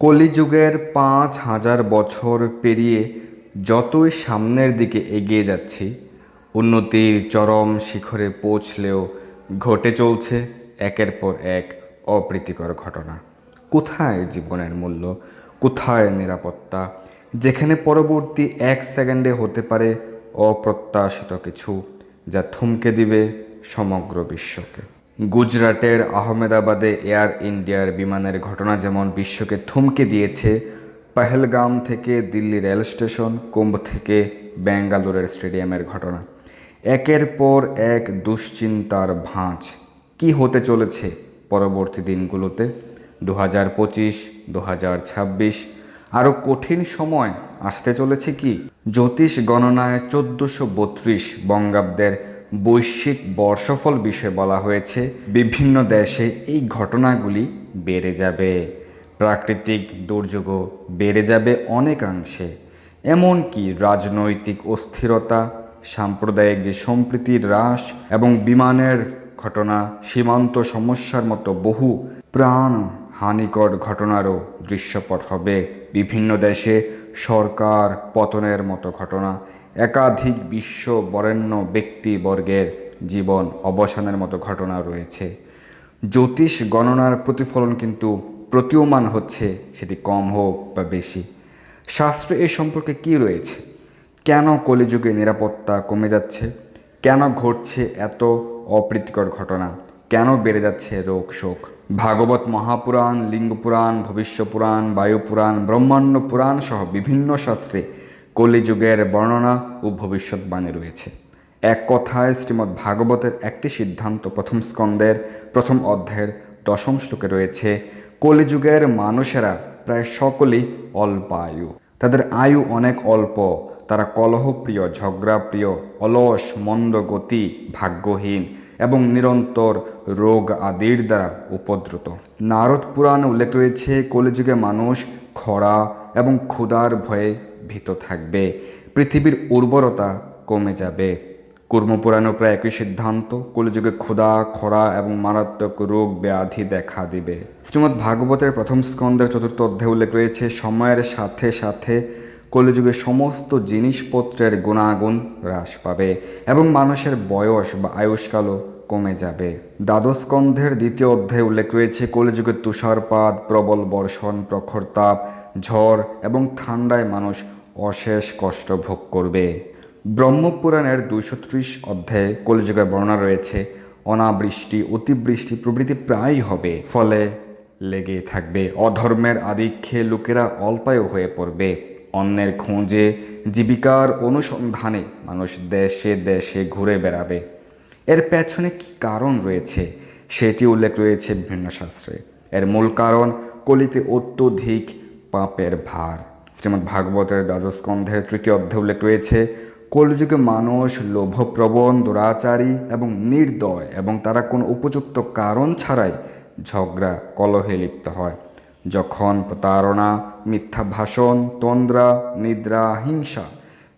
কলিযুগের পাঁচ হাজার বছর পেরিয়ে যতই সামনের দিকে এগিয়ে যাচ্ছি, উন্নতির চরম শিখরে পৌঁছলেও ঘটে চলছে একের পর এক অপ্রীতিকর ঘটনা। কোথায় জীবনের মূল্য? কোথায় নিরাপত্তা? যেখানে পরবর্তী এক সেকেন্ডে হতে পারে অপ্রত্যাশিত কিছু যা থমকে দিবে সমগ্র বিশ্বকে। গুজরাটের আহমেদাবাদে এয়ার ইন্ডিয়ার বিমানের ঘটনা যেমন বিশ্বকে থমকে দিয়েছে, পহেলগাম থেকে দিল্লি রেল স্টেশন, কুম্ভ থেকে ব্যাঙ্গালোরের স্টেডিয়ামের ঘটনা। একের পর এক দুশ্চিন্তার ভাঁজ। কি হতে চলেছে পরবর্তী দিনগুলোতে? দু হাজার পঁচিশ দু হাজার ছাব্বিশ, আরও কঠিন সময় আসতে চলেছে কি? জ্যোতিষ গণনায় চোদ্দোশো বত্রিশ বঙ্গাব্দের বৈশ্বিক বর্ষফল বিষয়ে বলা হয়েছে, বিভিন্ন দেশে এই ঘটনাগুলি বেড়ে যাবে। প্রাকৃতিক দুর্যোগও বেড়ে যাবে অনেকাংশে। এমনকি রাজনৈতিক অস্থিরতা, সাম্প্রদায়িক যে সম্প্রীতির হ্রাস এবং বিমানের ঘটনা, সীমান্ত সমস্যার মতো বহু প্রাণ হানিকর ঘটনারও দৃশ্যপট হবে। বিভিন্ন দেশে সরকার পতনের মতো ঘটনা একাধিক বিশ্ব বরেণ্য ব্যক্তিবর্গের জীবন অবসানের মতো ঘটনা রয়েছে। জ্যোতিষ গণনার প্রতিফলন কিন্তু প্রতীয়মান হচ্ছে, সেটি কম হোক বা বেশি। শাস্ত্রে এ সম্পর্কে কি রয়েছে? কেন কলিযুগে নিরাপত্তা কমে যাচ্ছে? কেন ঘটছে এত অপ্রীতিকর ঘটনা? কেন বেড়ে যাচ্ছে রোগ শোক? ভাগবত মহাপুরাণ, লিঙ্গপুরাণ, ভবিষ্যপুরাণ, বায়ুপুরাণ, ব্রহ্মাণ্ড পুরাণ সহ বিভিন্ন শাস্ত্রে কলিযুগের বর্ণনা ও ভবিষ্যৎবাণী রয়েছে। এক কথায় শ্রীমদ্ ভাগবতের একটি সিদ্ধান্ত প্রথম স্কন্দের প্রথম অধ্যায়ের দশম শ্লোকে রয়েছে, কলিযুগের মানুষেরা প্রায় সকলেই অল্প আয়ু তাদের আয়ু অনেক অল্প। তারা কলহপ্রিয়, ঝগড়াপ্রিয়, অলস, মন্দ গতি, ভাগ্যহীন এবং নিরন্তর রোগ আদির দ্বারা উপদ্রুত। নারদ পুরাণ উল্লেখ রয়েছে, কলিযুগে মানুষ খরা এবং ক্ষুধার ভয়ে ভীত থাকবে। পৃথিবীর উর্বরতা কমে যাবে। কর্মপুরাণেও প্রায় একই সিদ্ধান্ত। কলিযুগে ক্ষুধা, খরা এবং মারাত্মক রোগ ব্যাধি দেখা দিবে। শ্রীমদ্ ভাগবতের প্রথম স্কন্দের চতুর্থ অধ্যায় উল্লেখ রয়েছে, সময়ের সাথে সাথে কলিযুগে সমস্ত জিনিসপত্রের গুণাগুণ হ্রাস পাবে এবং মানুষের বয়স বা আয়ুষ্কালও কমে যাবে। দ্বাদশ স্কন্ধের দ্বিতীয় অধ্যায়ে উল্লেখ রয়েছে, কলিযুগে তুষারপাত, প্রবল বর্ষণ, প্রখর তাপ, ঝড় এবং ঠান্ডায় মানুষ অশেষ কষ্ট ভোগ করবে। ব্রহ্মপুরাণের দুইশো ত্রিশ অধ্যায়ে কলিযুগের বর্ণনা রয়েছে, অনাবৃষ্টি, অতিবৃষ্টি প্রভৃতি প্রায়ই হবে, ফলে লেগে থাকবে। অধর্মের আধিক্যে লোকেরা অল্পায়ু হয়ে পড়বে। অন্যের খোঁজে জীবিকার অনুসন্ধানে মানুষ দেশে দেশে ঘুরে বেড়াবে। এর পেছনে কি কারণ রয়েছে, সেটি উল্লেখ রয়েছে বিভিন্ন শাস্ত্রে এর মূল কারণ কলিতে অত্যধিক পাপের ভার। শ্রীমদ্ ভাগবতের দ্বাদশ স্কন্ধের তৃতীয় অধ্যায় উল্লেখ রয়েছে, কলিযুগে মানুষ লোভপ্রবণ, দুরাচারী এবং নির্দয় এবং তারা কোনো উপযুক্ত কারণ ছাড়াই ঝগড়া, কলহে লিপ্ত হয়। যখন প্রতারণা, মিথ্যা ভাষণ, তন্দ্রা, নিদ্রা, হিংসা,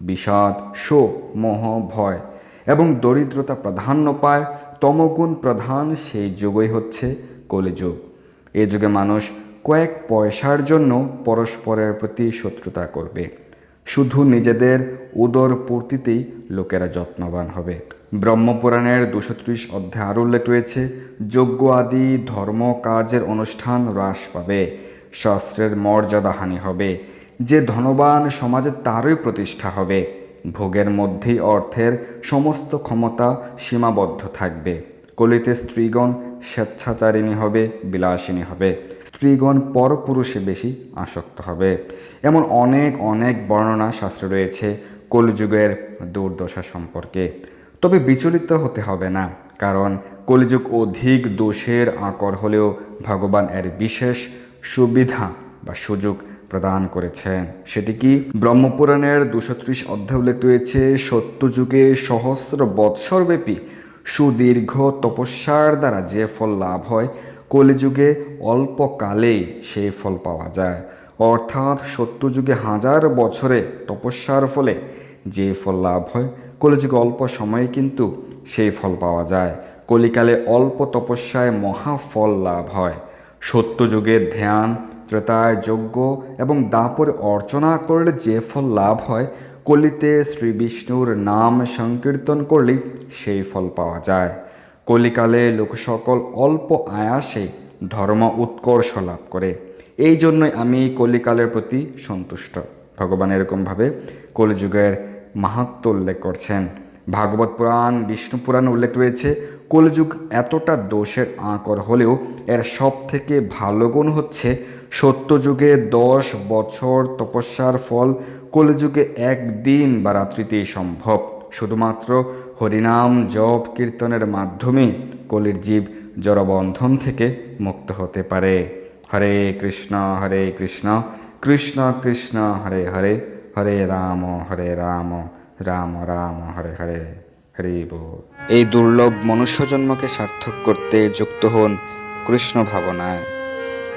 বিষাদ, শোক, মোহ, ভয় এবং দরিদ্রতা প্রাধান্য পায়, তমগুণ প্রধান সেই যুগই হচ্ছে কলিযুগ। এ যুগে মানুষ কয়েক পয়সার জন্য পরস্পরের প্রতি শত্রুতা করবে। শুধু নিজেদের উদর পূর্তিতেই লোকেরা যত্নবান হবে। ব্রহ্মপুরাণের দুশো ত্রিশ অধ্যায় আরও উল্লেখ রয়েছে যজ্ঞ আদি ধর্ম কার্যের অনুষ্ঠান হ্রাস পাবে, শাস্ত্রের মর্যাদা হানি হবে। যে ধনবান সমাজে তারই প্রতিষ্ঠা হবে। ভোগের মধ্যেই অর্থের সমস্ত ক্ষমতা সীমাবদ্ধ থাকবে। কলিতে স্ত্রীগণ স্বেচ্ছাচারিণী হবে বিলাসিনী হবে। স্ত্রীগণ পরপুরুষে বেশি আসক্ত হবে। এমন অনেক অনেক বর্ণনা শাস্ত্রে রয়েছে কলিযুগের দুর্দশা সম্পর্কে। তবে বিচলিত হতে হবে না, কারণ কলিযুগ অধিক দোষের আকর হলেও ভগবান এর বিশেষ সুবিধা বা সুযোগ প্রদান করেছেন সেটি কি? ব্রহ্মপুরাণের দুশো ত্রিশ অধ্যায় উল্লেখ রয়েছে, সত্যযুগে সহস্র বৎসরব্যাপী সুদীর্ঘ তপস্যার দ্বারা যে ফল লাভ হয় কলিযুগে অল্পকালেই সেই ফল পাওয়া যায়। অর্থাৎ সত্যযুগে হাজার বছরে তপস্যার ফলে যে ফল লাভ হয়, কলিযুগে অল্প সময়ে কিন্তু সেই ফল পাওয়া যায়। কলিকালে অল্প তপস্যায় মহাফল লাভ হয়। সত্যযুগের ধ্যান, ত্রেতায় যজ্ঞ এবং দাপরে অর্চনা করলে যে ফল লাভ হয়, কলিতে শ্রী বিষ্ণুর নাম সংকীর্তন করলে সেই ফল পাওয়া যায়। কলিকালে লোক সকল অল্প আয়াসে ধর্ম উৎকর্ষ লাভ করে। এই জন্যই আমি কলিকালের প্রতি সন্তুষ্ট। ভগবান এরকমভাবে কলিযুগের মাহাত্ম উল্লেখ করছেন। ভাগবত পুরাণ, বিষ্ণু পুরাণ উল্লেখ রয়েছে। কলিযুগ এতটা দোষের আঁকর হলেও এর সব থেকে ভালো গুণ হচ্ছে সত্যযুগে দশ বছর তপস্যার ফল কলিযুগে একদিন বা রাত্রিতেই সম্ভব। শুধুমাত্র হরিনাম জপ কীর্তনের মাধ্যমে কলির জীব জড়বন্ধন থেকে মুক্ত হতে পারে। হরে কৃষ্ণ হরে কৃষ্ণ কৃষ্ণ কৃষ্ণ, হরে হরে হরে রাম হরে রাম রাম রাম, হরে হরে, হরি এই দুর্লভ মনুষ্য জন্মকে সার্থক করতে যুক্ত হন কৃষ্ণ ভাবনায়।